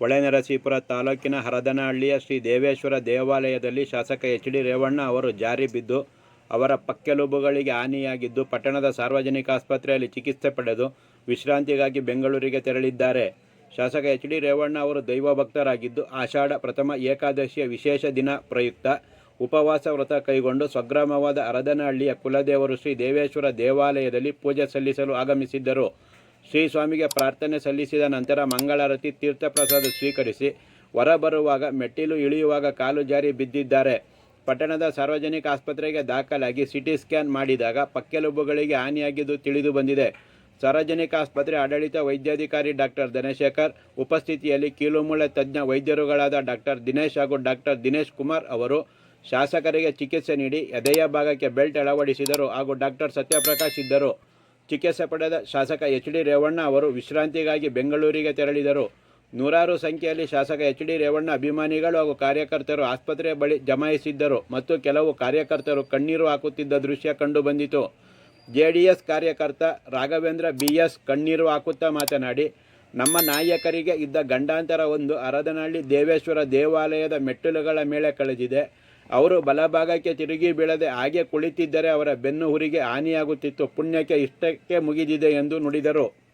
ಹೊಳೆನರಸೀಪುರ ತಾಲೂಕಿನ ಹರದನಹಳ್ಳಿಯ ಶ್ರೀ ದೇವೇಶ್ವರ ದೇವಾಲಯದಲ್ಲಿ ಶಾಸಕ ಎಚ್ ಡಿ ರೇವಣ್ಣ ಅವರು ಜಾರಿ ಬಿದ್ದು ಅವರ ಪಕ್ಕೆಲುಬುಗಳಿಗೆ ಹಾನಿಯಾಗಿದ್ದು ಪಟ್ಟಣದ ಸಾರ್ವಜನಿಕ ಆಸ್ಪತ್ರೆಯಲ್ಲಿ ಚಿಕಿತ್ಸೆ ಪಡೆದು ವಿಶ್ರಾಂತಿಗಾಗಿ ಬೆಂಗಳೂರಿಗೆ ತೆರಳಿದ್ದಾರೆ. ಶಾಸಕ ಎಚ್ ಡಿ ರೇವಣ್ಣ ಅವರು ದೈವ ಭಕ್ತರಾಗಿದ್ದು ಆಷಾಢ ಪ್ರಥಮ ಏಕಾದಶಿಯ ವಿಶೇಷ ದಿನ ಪ್ರಯುಕ್ತ ಉಪವಾಸ ವ್ರತ ಕೈಗೊಂಡು ಸ್ವಗ್ರಾಮವಾದ ಹರದನಹಳ್ಳಿಯ ಕುಲದೇವರು ಶ್ರೀ ದೇವೇಶ್ವರ ದೇವಾಲಯದಲ್ಲಿ ಪೂಜೆ ಸಲ್ಲಿಸಲು ಆಗಮಿಸಿದ್ದರು. ಶ್ರೀ ಸ್ವಾಮಿಗೆ ಪ್ರಾರ್ಥನೆ ಸಲ್ಲಿಸಿದ ನಂತರ ಮಂಗಳಾರತಿ ತೀರ್ಥಪ್ರಸಾದ ಸ್ವೀಕರಿಸಿ ಹೊರಬರುವಾಗ ಮೆಟ್ಟಿಲು ಇಳಿಯುವಾಗ ಕಾಲು ಜಾರಿ ಬಿದ್ದಿದ್ದಾರೆ. ಪಟ್ಟಣದ ಸಾರ್ವಜನಿಕ ಆಸ್ಪತ್ರೆಗೆ ದಾಖಲಾಗಿ ಸಿಟಿ ಸ್ಕ್ಯಾನ್ ಮಾಡಿದಾಗ ಪಕ್ಕೆಲುಬುಗಳಿಗೆ ಹಾನಿಯಾಗಿದ್ದು ತಿಳಿದು ಬಂದಿದೆ. ಸಾರ್ವಜನಿಕ ಆಸ್ಪತ್ರೆ ಆಡಳಿತ ವೈದ್ಯಾಧಿಕಾರಿ ಡಾಕ್ಟರ್ ಧನಶೇಖರ್, ಉಪಸ್ಥಿತಿಯಲ್ಲಿ ಕೀಲುಮೂಳೆ ತಜ್ಞ ವೈದ್ಯರುಗಳಾದ ಡಾಕ್ಟರ್ ದಿನೇಶ್ ಹಾಗೂ ಡಾಕ್ಟರ್ ದಿನೇಶ್ ಕುಮಾರ್ ಅವರು ಶಾಸಕರಿಗೆ ಚಿಕಿತ್ಸೆ ನೀಡಿ ಎದೆಯ ಭಾಗಕ್ಕೆ ಬೆಲ್ಟ್ ಅಳವಡಿಸಿದರು ಹಾಗೂ ಡಾಕ್ಟರ್ ಸತ್ಯಪ್ರಕಾಶ್ ಇದ್ದರು. ಚಿಕಿತ್ಸೆ ಪಡೆದ ಶಾಸಕ ಎಚ್ ಡಿ ರೇವಣ್ಣ ಅವರು ವಿಶ್ರಾಂತಿಗಾಗಿ ಬೆಂಗಳೂರಿಗೆ ತೆರಳಿದರು. ನೂರಾರು ಸಂಖ್ಯೆಯಲ್ಲಿ ಶಾಸಕ ಎಚ್ ಡಿ ರೇವಣ್ಣ ಅಭಿಮಾನಿಗಳು ಹಾಗೂ ಕಾರ್ಯಕರ್ತರು ಆಸ್ಪತ್ರೆ ಬಳಿ ಜಮಾಯಿಸಿದ್ದರು ಮತ್ತು ಕೆಲವು ಕಾರ್ಯಕರ್ತರು ಕಣ್ಣೀರು ಹಾಕುತ್ತಿದ್ದ ದೃಶ್ಯ ಕಂಡುಬಂದಿತು ಜೆಡಿಎಸ್ ಕಾರ್ಯಕರ್ತ ರಾಘವೇಂದ್ರ ಬಿ ಎಸ್ ಕಣ್ಣೀರು ಹಾಕುತ್ತಾ ಮಾತನಾಡಿ, ನಮ್ಮ ನಾಯಕರಿಗೆ ಇದ್ದ ಗಂಡಾಂತರ ಒಂದು ಅರದನಹಳ್ಳಿ ದೇವೇಶ್ವರ ದೇವಾಲಯದ ಮೆಟ್ಟಿಲುಗಳ ಮೇಲೆ ಕಳೆದಿದೆ. ಅವರು ಬಲಭಾಗಕ್ಕೆ ತಿರುಗಿ ಬೀಳದೆ ಹಾಗೆ ಕುಳಿತಿದ್ದರೆ ಅವರ ಬೆನ್ನು ಹುರಿಗೆ ಹಾನಿಯಾಗುತ್ತಿತ್ತು. ಪುಣ್ಯಕ್ಕೆ ಇಷ್ಟಕ್ಕೆ ಮುಗಿದಿದೆ ಎಂದು ನುಡಿದರು.